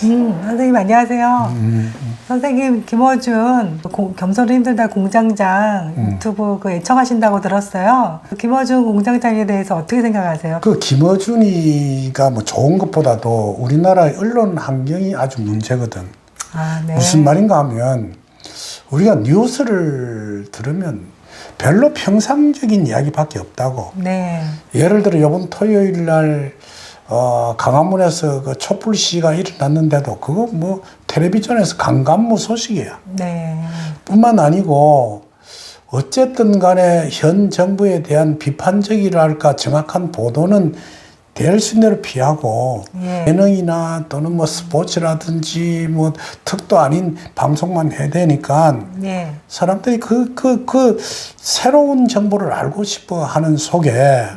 안녕하세요. 음, 선생님 김어준 고- 겸손은 힘들다 공장장 음. 유튜브 그 애청하신다고 들었어요. 김어준 공장장에 대해서 어떻게 생각하세요? 그 김어준이가 뭐 좋은 것보다도 우리나라의 언론 환경이 아주 문제거든. 아, 네. 무슨 말인가 하면 우리가 뉴스를 들으면 별로 평상적인 이야기밖에 없다고. 네. 예를 들어 이번 토요일 날 어, 강화문에서 그 촛불 시위가 일어났는데도 그거 뭐 텔레비전에서 강간무 소식이야. 네. 뿐만 아니고 어쨌든 간에 현 정부에 대한 비판적이랄까 정확한 보도는 될 수 있는 대로 피하고 예. 예능이나 또는 뭐 스포츠라든지 뭐 특도 아닌 방송만 해야 되니까 네. 사람들이 그, 그, 그 새로운 정보를 알고 싶어 하는 속에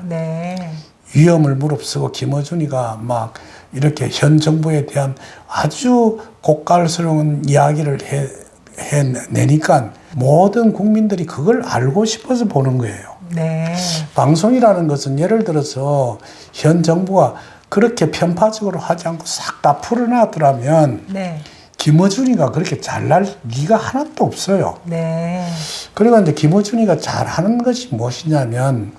네. 위험을 무릅쓰고 김어준이가 막 이렇게 현 정부에 대한 아주 고깔스러운 이야기를 해, 해내니까 모든 국민들이 그걸 알고 싶어서 보는 거예요. 네. 방송이라는 것은 예를 들어서 현 정부가 그렇게 편파적으로 하지 않고 싹 다 풀어놨더라면 네. 김어준이가 그렇게 잘날 리가 하나도 없어요. 네. 그러니까 이제 김어준이가 잘하는 것이 무엇이냐면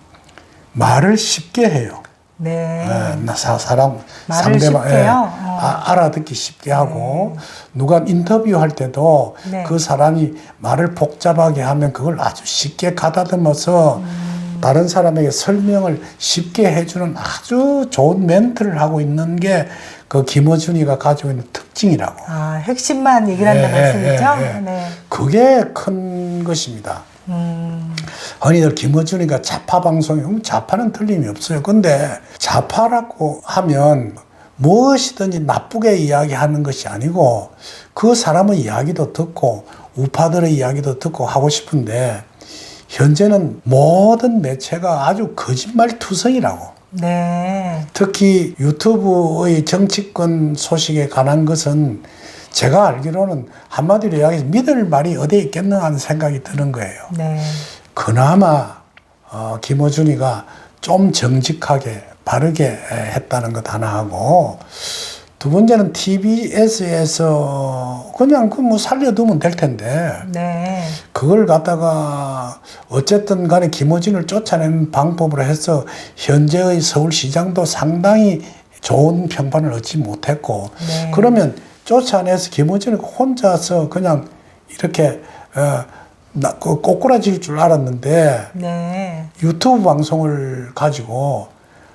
말을 쉽게 해요. 네. 예, 나 사, 사람 쉽게요? 예, 어. 아, 알아듣기 쉽게 하고 누가 인터뷰할 때도 네. 그 사람이 말을 복잡하게 하면 그걸 아주 쉽게 가다듬어서 음. 다른 사람에게 설명을 쉽게 해주는 아주 좋은 멘트를 하고 있는 게 그 김어준이가 가지고 있는 특징이라고. 아, 핵심만 얘기를 한다는 예, 예, 말씀이죠? 예, 예. 네. 그게 큰 것입니다. 음, 흔히들 김어준이가 좌파 방송에 음, 좌파는 틀림이 없어요. 근데 좌파라고 하면 무엇이든지 나쁘게 이야기하는 것이 아니고 그 사람의 이야기도 듣고 우파들의 이야기도 듣고 하고 싶은데 현재는 모든 매체가 아주 거짓말 투성이라고. 네. 특히 유튜브의 정치권 소식에 관한 것은 제가 알기로는 한마디로 이야기해서 믿을 말이 어디에 있겠나 하는 생각이 드는 거예요. 네. 그나마 어, 김어준이가 좀 정직하게 바르게 했다는 것 하나 하고 두 번째는 TBS에서 그냥 그 뭐 살려두면 될 텐데 네. 그걸 갖다가 어쨌든 간에 김어준을 쫓아내는 방법으로 해서 현재의 서울시장도 상당히 좋은 평판을 얻지 못했고 네. 그러면 쫓아내서 김어준이 혼자서 그냥 이렇게 어, 나, 그 꼬꾸라질 줄 알았는데 네. 유튜브 방송을 가지고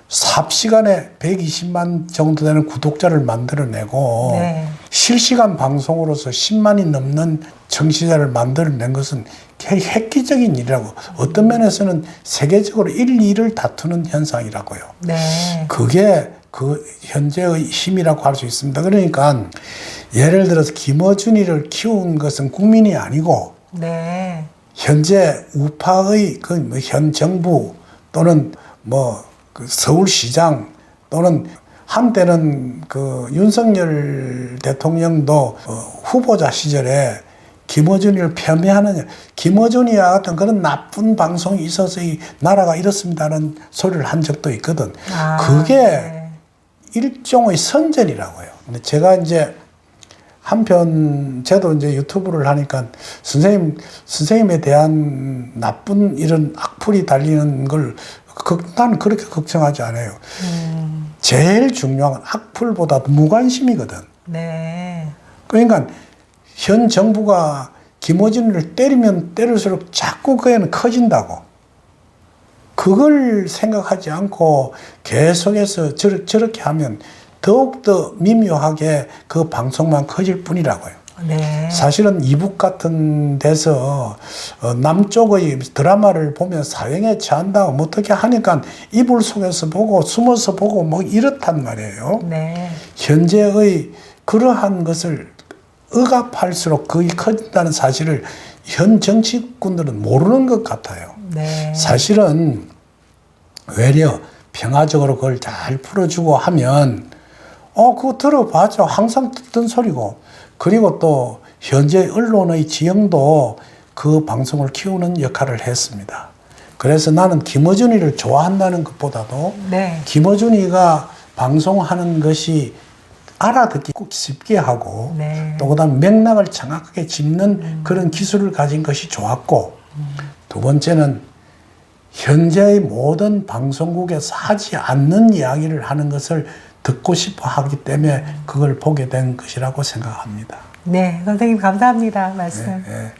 삽시간에 120만 정도 되는 구독자를 만들어내고 네. 실시간 방송으로서 10만이 넘는 청취자를 만들어낸 것은 개- 획기적인 일이라고 어떤 면에서는 세계적으로 1, 2를 다투는 현상이라고요. 네. 그게 그 현재의 힘이라고 할 수 있습니다. 그러니까 예를 들어서 김어준이를 키운 것은 국민이 아니고 네. 현재 우파의 그 현 정부 또는 뭐 그 서울시장 또는 한때는 그 윤석열 대통령도 어, 후보자 시절에 김어준이를 폄훼하는 김어준이와 같은 그런 나쁜 방송이 있어서 이 나라가 이렇습니다는 소리를 한 적도 있거든. 아, 그게 네. 일종의 선전이라고요. 근데 제가 이제 한편 저도 이제 유튜브를 하니까 선생님 선생님에 대한 나쁜 이런 악플이 달리는 걸 그, 나는 그렇게 걱정하지 않아요. 음, 제일 중요한 건 악플보다 무관심이거든. 네. 그러니까 현 정부가 김어준을 때리면 때릴수록 자꾸 그애는 커진다고. 그걸 생각하지 않고 계속해서 저렇게, 저렇게 하면 더욱더 미묘하게 그 방송만 커질 뿐이라고요. 네. 사실은 이북 같은 데서 어, 남쪽의 드라마를 보면 사형에 처한다 뭐 어떻게 하니까 이불 속에서 보고 숨어서 보고 뭐 이렇단 말이에요. 네. 현재의 그러한 것을 억압할수록 그게 커진다는 사실을 현 정치꾼들은 모르는 것 같아요. 네. 사실은 외려 평화적으로 그걸 잘 풀어주고 하면 어 그거 들어봐죠 항상 듣던 소리고 그리고 또 현재 언론의 지형도 그 방송을 키우는 역할을 했습니다. 그래서 나는 김어준이를 좋아한다는 것보다도 네. 김어준이가 방송하는 것이 알아듣기 꼭 쉽게 하고 네. 또 그다음 맥락을 정확하게 짚는 그런 기술을 가진 것이 좋았고 두 번째는 현재의 모든 방송국에서 하지 않는 이야기를 하는 것을 듣고 싶어 하기 때문에 그걸 보게 된 것이라고 생각합니다. 네, 선생님 감사합니다. 말씀. 예.